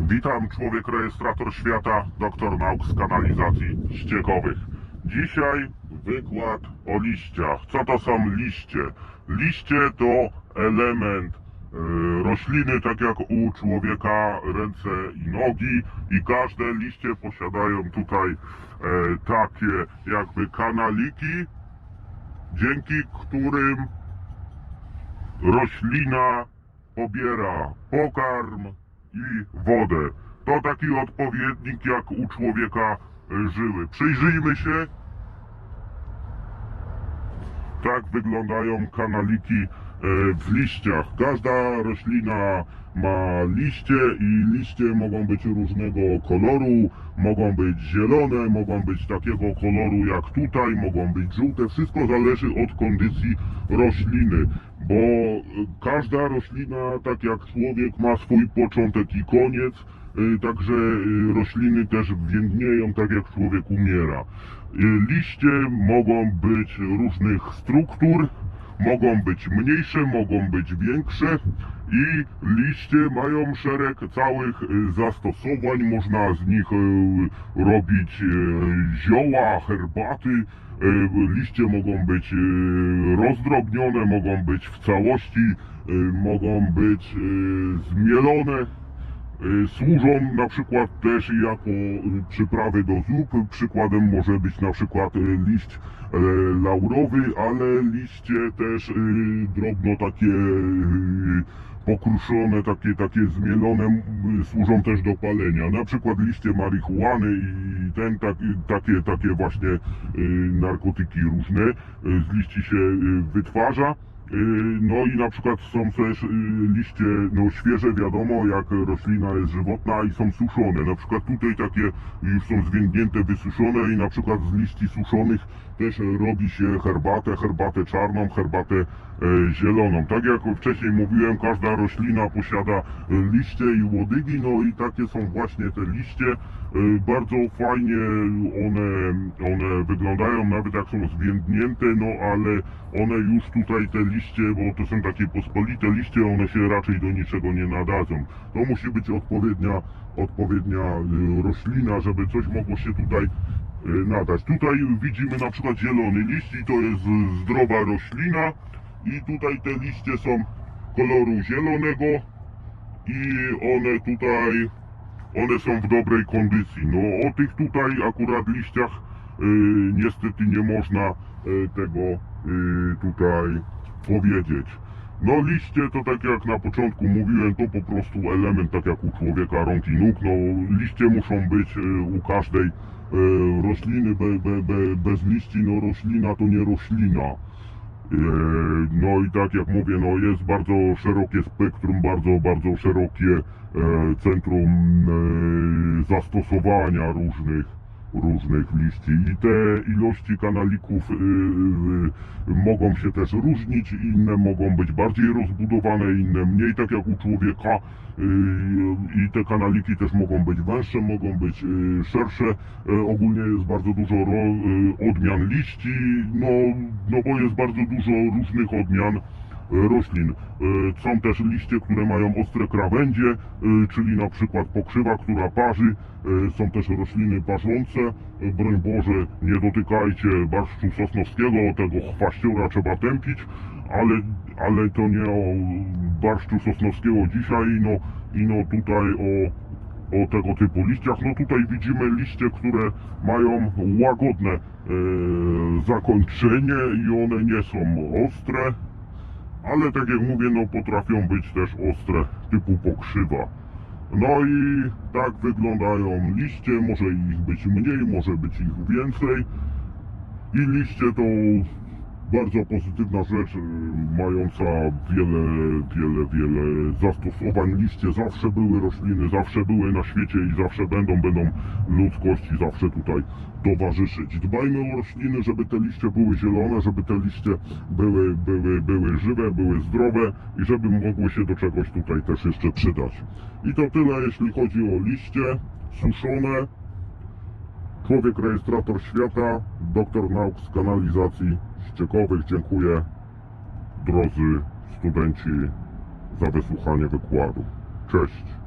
Witam, człowiek rejestrator świata, doktor nauk z kanalizacji ściekowych. Dzisiaj wykład o liściach. Co to są liście? Liście to element e, rośliny, tak jak u człowieka ręce i nogi i każde liście posiadają tutaj e, takie jakby kanaliki, dzięki którym roślina pobiera pokarm i wodę. To taki odpowiednik jak u człowieka żyły. Przyjrzyjmy się. Tak wyglądają kanaliki e, w liściach. Każda roślina ma liście i liście mogą być różnego koloru, mogą być zielone, mogą być takiego koloru jak tutaj, mogą być żółte. Wszystko zależy od kondycji rośliny, bo e, każda roślina, tak jak człowiek, ma swój początek i koniec. e, Także e, rośliny też więdnieją tak jak człowiek umiera. Liście mogą być różnych struktur, mogą być mniejsze, mogą być większe i liście mają szereg całych e, zastosowań. Można z nich e, robić e, zioła, herbaty. Liście mogą być rozdrobnione, mogą być w całości, mogą być zmielone. Y, Służą na przykład też jako y, przyprawy do zup. Przykładem może być na przykład y, liść e, laurowy, ale liście też y, drobno takie pokruszone, takie, takie zmielone służą też do palenia. Na przykład liście marihuany i ten, tak, takie, takie właśnie narkotyki różne z liści się wytwarza. Y, No i na przykład są też y, liście no, świeże, wiadomo, jak roślina jest żywotna i są suszone. Na przykład tutaj takie już są zwiędnięte, wysuszone i na przykład z liści suszonych też robi się herbatę, herbatę czarną, herbatę e, zieloną. Tak jak wcześniej mówiłem, każda roślina posiada liście i łodygi, no i takie są właśnie te liście. E, Bardzo fajnie one, one wyglądają, nawet jak są zwiędnięte, no ale one już tutaj te liście, bo to są takie pospolite liście, one się raczej do niczego nie nadadzą. To musi być odpowiednia, odpowiednia y, roślina, żeby coś mogło się tutaj y, nadać. Tutaj widzimy na przykład zielony liść i to jest zdrowa roślina i tutaj te liście są koloru zielonego i one tutaj one są w dobrej kondycji. No o tych tutaj akurat liściach y, niestety nie można y, tego y, tutaj powiedzieć. No liście to tak jak na początku mówiłem, to po prostu element tak jak u człowieka rąk i nóg. No liście muszą być u każdej rośliny be, be, be, bez liści, no roślina to nie roślina. E, No i tak jak mówię, no jest bardzo szerokie spektrum, bardzo, bardzo szerokie e, centrum e, zastosowania różnych, różnych liści. I te ilości kanalików y, y, mogą się też różnić, inne mogą być bardziej rozbudowane, inne mniej, tak jak u człowieka. Y, I te kanaliki też mogą być węższe, mogą być szersze. Ogólnie jest bardzo dużo odmian liści, no, no bo jest bardzo dużo różnych odmian roślin. E, Są też liście, które mają ostre krawędzie, e, czyli na przykład pokrzywa, która parzy. E, Są też rośliny parzące. E, Broń Boże, nie dotykajcie barszczu sosnowskiego, tego chwaściora trzeba tępić, ale, ale to nie o barszczu sosnowskiego dzisiaj, no i no tutaj o o tego typu liściach. No tutaj widzimy liście, które mają łagodne e, zakończenie i one nie są ostre, ale tak jak mówię, no potrafią być też ostre typu pokrzywa. No i tak wyglądają liście, może ich być mniej, może być ich więcej. I liście to bardzo pozytywna rzecz, y, mająca wiele, wiele, wiele zastosowań. Liście zawsze były rośliny, zawsze były na świecie i zawsze będą, będą ludzkości zawsze tutaj towarzyszyć. Dbajmy o rośliny, żeby te liście były zielone, żeby te liście były, były, były żywe, były zdrowe i żeby mogły się do czegoś tutaj też jeszcze przydać. I to tyle, jeśli chodzi o liście suszone. Człowiek rejestrator świata, doktor nauk z kanalizacji ściekowych. Dziękuję drodzy studenci za wysłuchanie wykładu. Cześć.